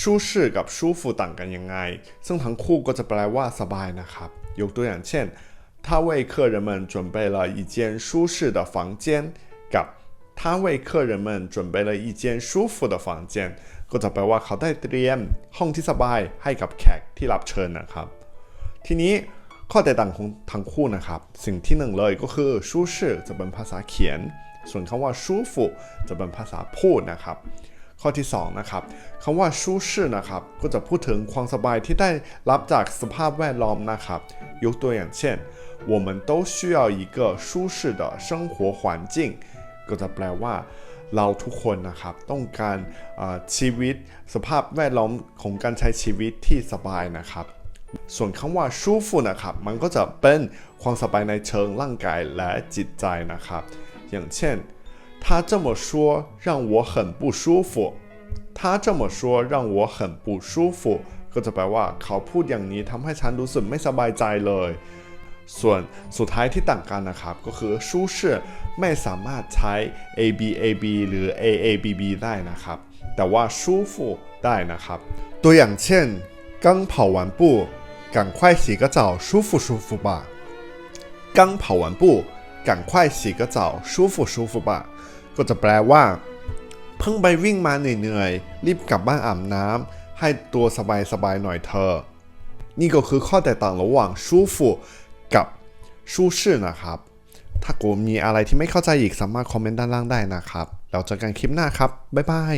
舒适กับ舒服ต่างกันยังไง ซึ่งทั้งคู่ก็จะแปลว่าสบายนะครับ ยกตัวอย่างเช่น他为客人们准备了一间舒适的房间กับ他为客人们准备了一间舒服的房间ก็จะแปลว่าเขาได้เตรียมห้องที่สบายให้กับแขกที่รับเชิญนะครับ ทีนี้ข้อแตกต่างของทั้งคู่นะครับ สิ่งที่หนึ่งเลยก็คือ舒适จะเป็นภาษาเขียน ส่วนคำว่า舒服จะเป็นภาษาพูดนะครับ ข้อที่สองนะครับคำว่า舒适นะครับก็จะพูดถึงความสบายที่ได้รับจากสภาพแวดล้อมนะครับ ยกตัวอย่างเช่น我们都需要一个舒适的生活环境ก็จะแปลว่า เราทุกคนนะครับต้องการเอ่อชีวิตสภาพแวดล้อมของการใช้ชีวิตที่สบายนะครับ ส่วนคำว่า舒服นะครับ มันก็จะเป็นความสบายในเชิงร่างกายและจิตใจนะครับ อย่างเช่น 他这么说让我很不舒服他这么说让我很不舒服ก็จะแปลว่าเขาพูดอย่างนี้ทำให้ฉันรู้สึกไม่สบายใจเลย ส่วนสุดท้ายที่ต่างกันนะครับ ก็คือ舒适ไม่สามารถใช้ a b a b หรือ a a b b ได้นะครับ แต่ว่า舒服ได้นะครับ ตัวอย่างเช่น刚跑完步赶快洗个澡舒服舒服吧刚跑完步 赶快洗个澡舒服舒服吧ก็จะแปลว่า เพิ่งไปวิ่งมาเหนื่อยๆรีบกลับบ้านอาบน้ำให้ตัวสบายๆหน่อยเธอะ นี่ก็คือข้อแตกต่างระหว่าง舒服กับ舒适นะครับ ถ้ากูมีอะไรที่ไม่เข้าใจอีกสามารถคอมเมนต์ด้านล่างได้นะครับ แล้วเจอกันคลิปหน้าครับ บ๊ายบาย